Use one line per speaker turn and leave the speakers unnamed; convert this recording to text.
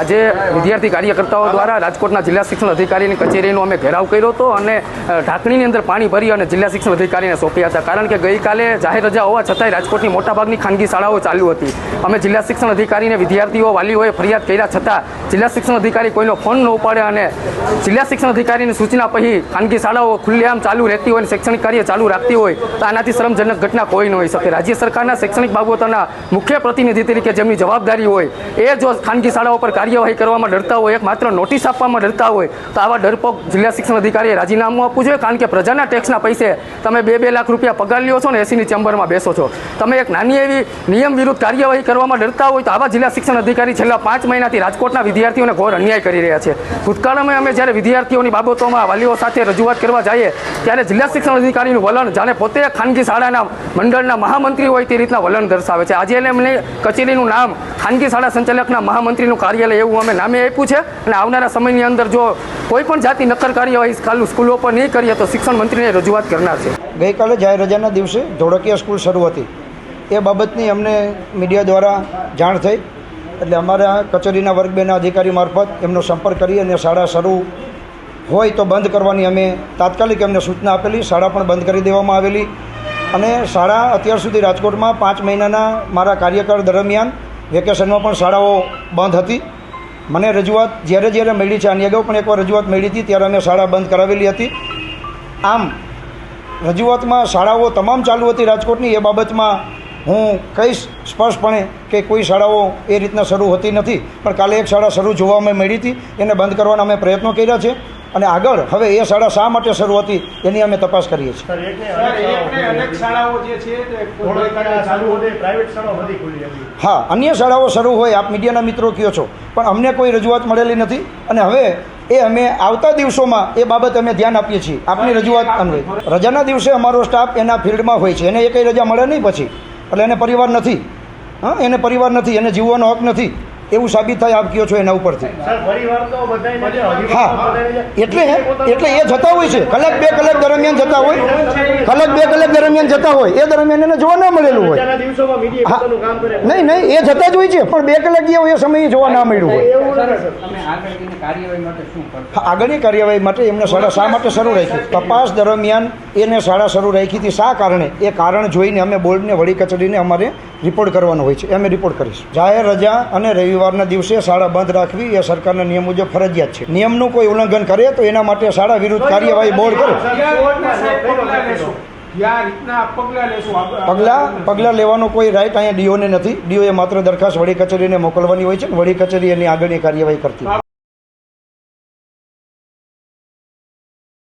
આજે વિદ્યાર્થી કાર્યકર્તાઓ દ્વારા રાજકોટના જિલ્લા શિક્ષણ અધિકારીની કચેરીનો અમે ઘેરાવ કર્યો હતો અને ઢાંકણીની અંદર પાણી ભરી અને જિલ્લા શિક્ષણ અધિકારીને સોંપ્યા હતા. કારણ કે ગઈકાલે જાહેર રજા હોવા છતાંય રાજકોટની મોટાભાગની ખાનગી શાળાઓ ચાલુ હતી. અમે જિલ્લા શિક્ષણ અધિકારીને વિદ્યાર્થીઓ, વાલીઓએ ફરિયાદ કર્યા છતાં જિલ્લા શિક્ષણ અધિકારી કોઈનો ફોન ન ઉપાડે અને જિલ્લા શિક્ષણ અધિકારીની સૂચના પછી ખાનગી શાળાઓ ખુલ્લેઆમ ચાલુ રહેતી હોય અને શૈક્ષણિક કાર્ય ચાલુ રાખતી હોય, તો આનાથી શરમજનક ઘટના કોઈ ન હોઈ શકે. રાજ્ય સરકારના શૈક્ષણિક બાબતોના મુખ્ય પ્રતિનિધિ તરીકે જેમની જવાબદારી હોય, એ જો ખાનગી શાળાઓ પર કાર્યવાહી કરવામાં ડરતા હોય, એક માત્ર નોટિસ આપવામાં ડરતા હોય, તો આવા ડરપોક જિલ્લા શિક્ષણ અધિકારીએ રાજીનામું આપવું જોઈએ, કારણ કે પ્રજાના ટેક્સના પૈસે તમે બે બે લાખ રૂપિયા પગાર લ્યો છો ને એસીની ચેમ્બરમાં બેસો છો. તમે એક નાની એવી નિયમ વિરુદ્ધ કાર્યવાહી કરવામાં ડરતા હોય, તો આવા જિલ્લા શિક્ષણ અધિકારી છેલ્લા પાંચ મહિનાથી રાજકોટના વિદ્યાર્થીઓને ઘોર અન્યાય કરી રહ્યા છે. ભૂતકાળમાં અમે જ્યારે વિદ્યાર્થીઓની બાબતોમાં વાલીઓ સાથે રજૂઆત કરવા જઈએ, ત્યારે જિલ્લા શિક્ષણ અધિકારીનું વલણ જાણે પોતે ખાનગી શાળાના મંડળના મહામંત્રી હોય તે રીતના વલણ દર્શાવે છે. આજે એમને કચેરીનું નામ ખાનગી શાળા સંચાલકના મહામંત્રીનું કાર્યાલય એવું અમે નામે આપ્યું છે. અને આવનારા સમયની અંદર જો કોઈ પણ જાતિ નક્કર કાર્યવાહી ખાલી સ્કૂલો પર નહીં કરીએ તો શિક્ષણ મંત્રીને રજૂઆત કરનાર છે.
ગઈકાલે જાહેર રજાના દિવસે ધોળકિયા સ્કૂલ શરૂ હતી. એ બાબતની અમને મીડિયા દ્વારા જાણ થઈ. એટલે અમારા કચેરીના વર્ગ બેના અધિકારી મારફત એમનો સંપર્ક કરી અને શાળા શરૂ હોય તો બંધ કરવાની અમે તાત્કાલિક એમને સૂચના આપેલી. શાળા પણ બંધ કરી દેવામાં આવેલી. અને શાળા અત્યાર સુધી રાજકોટમાં પાંચ મહિનાના મારા કાર્યકાળ દરમિયાન વેકેશનમાં પણ શાળાઓ બંધ હતી. મને રજૂઆત જ્યારે જ્યારે મળી છે, આની અગાઉ પણ એકવાર રજૂઆત મળી હતી, ત્યારે અમે શાળા બંધ કરાવેલી હતી. આમ, રજૂઆતમાં શાળાઓ તમામ ચાલુ હતી રાજકોટની, એ બાબતમાં હું કહીશ સ્પષ્ટપણે કે કોઈ શાળાઓ એ રીતના શરૂ હોતી નથી. પણ કાલે એક શાળા શરૂ જોવા અમે મળી હતી, એને બંધ કરવાના અમે પ્રયત્નો કર્યા છે. અને આગળ હવે એ શાળા શા માટે શરૂ હતી એની અમે તપાસ કરીએ છીએ.
સર એકને એકને અનેક શાળાઓ જે છે તે ધોળકિયા ચાલુ હતી પ્રાઇવેટ શાળાઓ બધી ખુલી હતી.
હા અન્ય શાળાઓ શરૂ હોય આપ મીડિયાના મિત્રો કહો છો. પણ અમને કોઈ રજૂઆત મળેલી નથી. અને હવે એ અમે આવતા દિવસોમાં એ બાબત અમે ધ્યાન આપીએ છીએ. આપની રજૂઆત અન્વય રજાના દિવસે અમારો સ્ટાફ એના ફિલ્ડમાં હોય છે. એને એ કંઈ રજા મળે નહીં પછી. એટલે એને પરિવાર નથી. હા એને પરિવાર નથી. એને જીવવાનો હક નથી. એવું સાબિત થાય આપ કહો છો એના ઉપરથી. હા. એટલે એટલે એ જતા હોય છે. કલાક બે કલાક દરમિયાન જતા હોય. કલાક બે કલાક દરમિયાન જતા હોય. એ દરમિયાન એને જોવા ના મળેલું હોય.
દિવસોમાં મીડિયા
હા.
પોતાનું કામ કરે.
નહીં નહીં એ જતા જ હોય છે. પણ બે કલાક ગયા હોય એ સમયે જોવા ના મળ્યું હોય.
આગળની કાર્યવાહી માટે શું કરશો?
હા, આગળની કાર્યવાહી માટે એમને શાળા શા માટે શરૂ રાખી? તપાસ દરમિયાન એને શાળા શરૂ રાખી હતી શા કારણે? એ કારણ જોઈને અમે બોર્ડને વડી કચેરીને અમારે રિપોર્ટ કરવાનો હોય છે. અમે રિપોર્ટ કરીશું. જાહેર રજા અને રવિવારના દિવસે શાળા બંધ રાખવી એ સરકારના નિયમ મુજબ ફરજિયાત છે. નિયમનું કોઈ ઉલ્લંઘન કરે તો એના માટે શાળા વિરુદ્ધ કાર્યવાહી બોર્ડ કરે. પગલાં પગલાં? લેવાનો કોઈ રાઈટ અહીંયા ડીઓને નથી. ડીઓએ માત્ર દરખાસ્ત વડી કચેરીને મોકલવાની હોય છે વડી કચેરી એની આગળની કાર્યવાહી કરતી